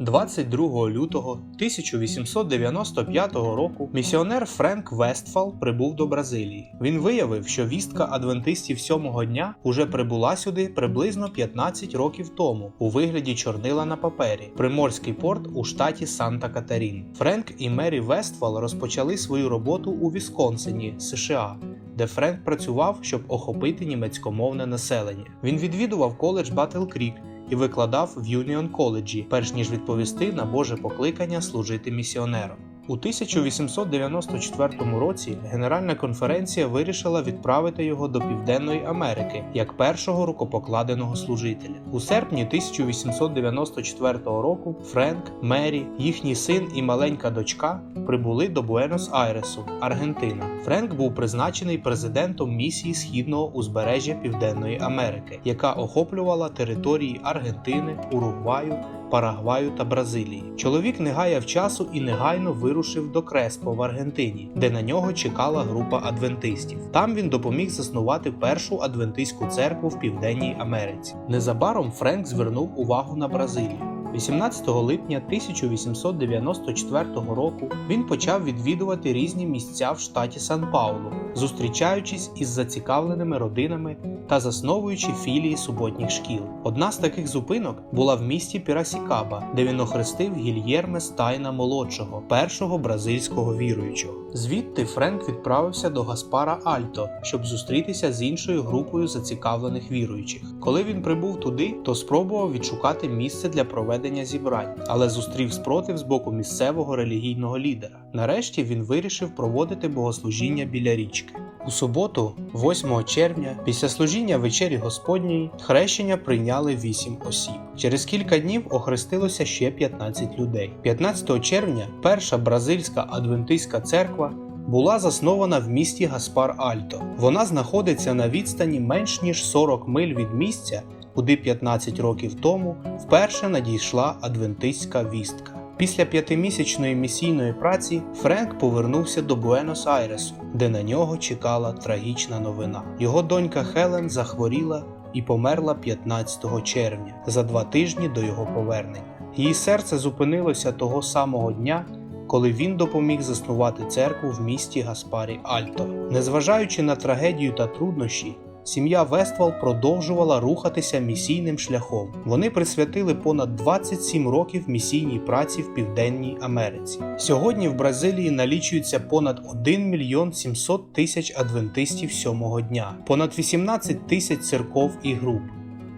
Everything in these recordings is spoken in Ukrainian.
22 лютого 1895 року місіонер Френк Вестфал прибув до Бразилії. Він виявив, що вістка адвентистів сьомого дня уже прибула сюди приблизно 15 років тому у вигляді чорнила на папері, приморський порт у штаті Санта-Катарін. Френк і Мері Вестфал розпочали свою роботу у Вісконсині, США. Де Френк працював, щоб охопити німецькомовне населення. Він відвідував коледж Батл Крік і викладав в Юніон коледжі, перш ніж відповісти на Боже покликання служити місіонером. У 1894 році Генеральна конференція вирішила відправити його до Південної Америки як першого рукопокладеного служителя. У серпні 1894 року Френк, Мері, їхній син і маленька дочка прибули до Буенос-Айресу, Аргентина. Френк був призначений президентом місії східного узбережжя Південної Америки, яка охоплювала території Аргентини, Уругваю. Парагваю та Бразилії. Чоловік не гаяв часу і негайно вирушив до Креспо в Аргентині, де на нього чекала група адвентистів. Там він допоміг заснувати першу адвентистську церкву в Південній Америці. Незабаром Френк звернув увагу на Бразилію. 18 липня 1894 року він почав відвідувати різні місця в штаті Сан-Паулу, зустрічаючись із зацікавленими родинами та засновуючи філії суботніх шкіл. Одна з таких зупинок була в місті Пірасікаба, де він охрестив Гільєрме Стайна молодшого, першого бразильського віруючого. Звідти Френк відправився до Гаспара Альто, щоб зустрітися з іншою групою зацікавлених віруючих. Коли він прибув туди, то спробував відшукати місце для проведення зібрань, але зустрів спротив з боку місцевого релігійного лідера. Нарешті він вирішив проводити богослужіння біля річки. У суботу, 8 червня, після служіння вечері Господньої, хрещення прийняли 8 осіб. Через кілька днів охрестилося ще 15 людей. 15 червня перша бразильська адвентистська церква була заснована в місті Гаспар Альто. Вона знаходиться на відстані менш ніж 40 миль від місця, куди 15 років тому вперше надійшла адвентистська вістка. Після п'ятимісячної місійної праці Френк повернувся до Буенос-Айресу, де на нього чекала трагічна новина. Його донька Хелен захворіла і померла 15 червня, за два тижні до його повернення. Її серце зупинилося того самого дня, коли він допоміг заснувати церкву в місті Гаспарі Альто. Незважаючи на трагедію та труднощі, сім'я Вествал продовжувала рухатися місійним шляхом. Вони присвятили понад 27 років місійній праці в Південній Америці. Сьогодні в Бразилії налічується понад 1 мільйон 700 тисяч адвентистів сьомого дня, понад 18 тисяч церков і груп.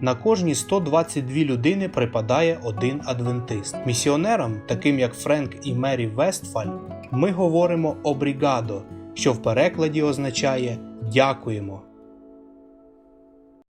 На кожні 122 людини припадає один адвентист. Місіонерам, таким як Френк і Мері Вестфаль, ми говоримо обрігадо, що в перекладі означає дякуємо.